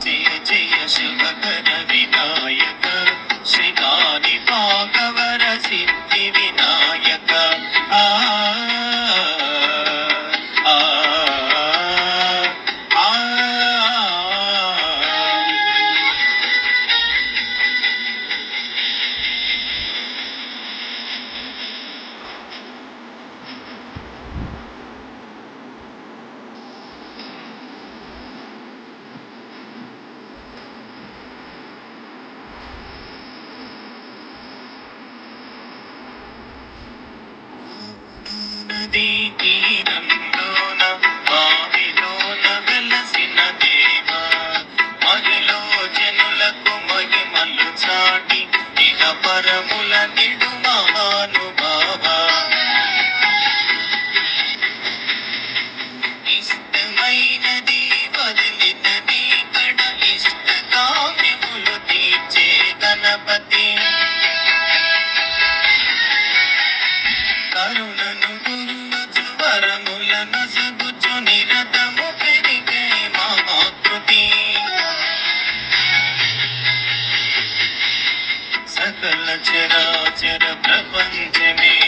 జయ D D. సకల చరాచర ప్రపంచమే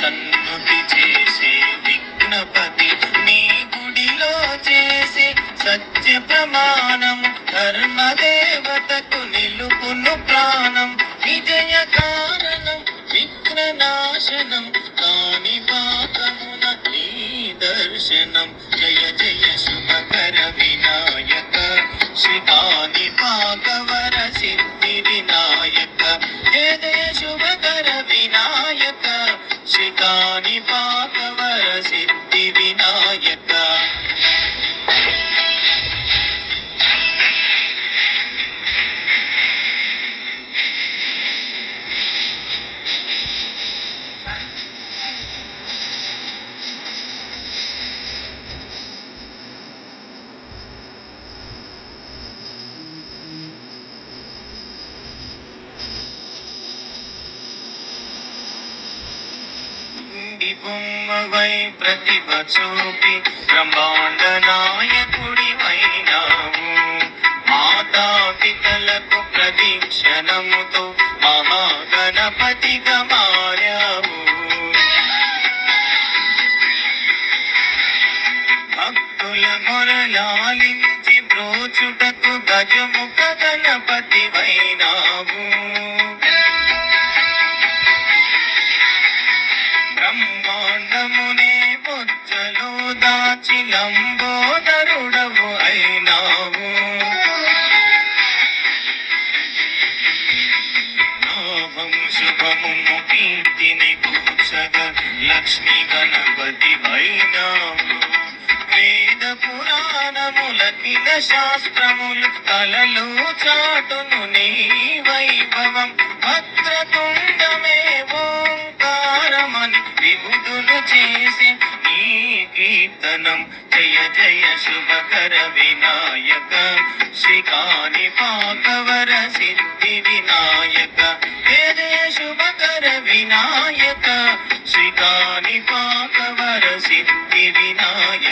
సన్నుతి చేసే విఘ్నపతి. నీ గుడిలో చేసే సత్య ప్రమాణం ధర్మ దేవతకు నిలుపును ప్రాణం. విజయ కారణం విఘ్న నాశనం కాని పాకమున నీ దర్శనం. జయ జయ శుభకర వినాయక శ్రీకాని పాకవర సిద్ధి శ్రీకాని పాకవర ఈ బొమ్మవై ప్రతిభ చూపి బ్రహ్మాండ నాయకుడి అయినావు. మాతా పితలకు ప్రదీక్షణముతో మహాగణపతిగా మారావు. భక్తుల మొరలాలించి బ్రోచుటకు గజముఖ గణపతి దాచి లంబోదరుడవు అయినావు. లాభం శుభము కీర్తిని కూర్చగ లక్ష్మీ గణపతి అయినావు. వేద పురాణములకిన శాస్త్రములు కలలో చాటును నీ వైభవం. భద్రతుండమే కీర్తనం జయ జయ శుభకర వినాయక. శ్రీకాని పాకవర సిద్ధి వినాయక. జయ జయ శుభకర వినాయక. శ్రీకాని పాకవర సిద్ధి వినాయక.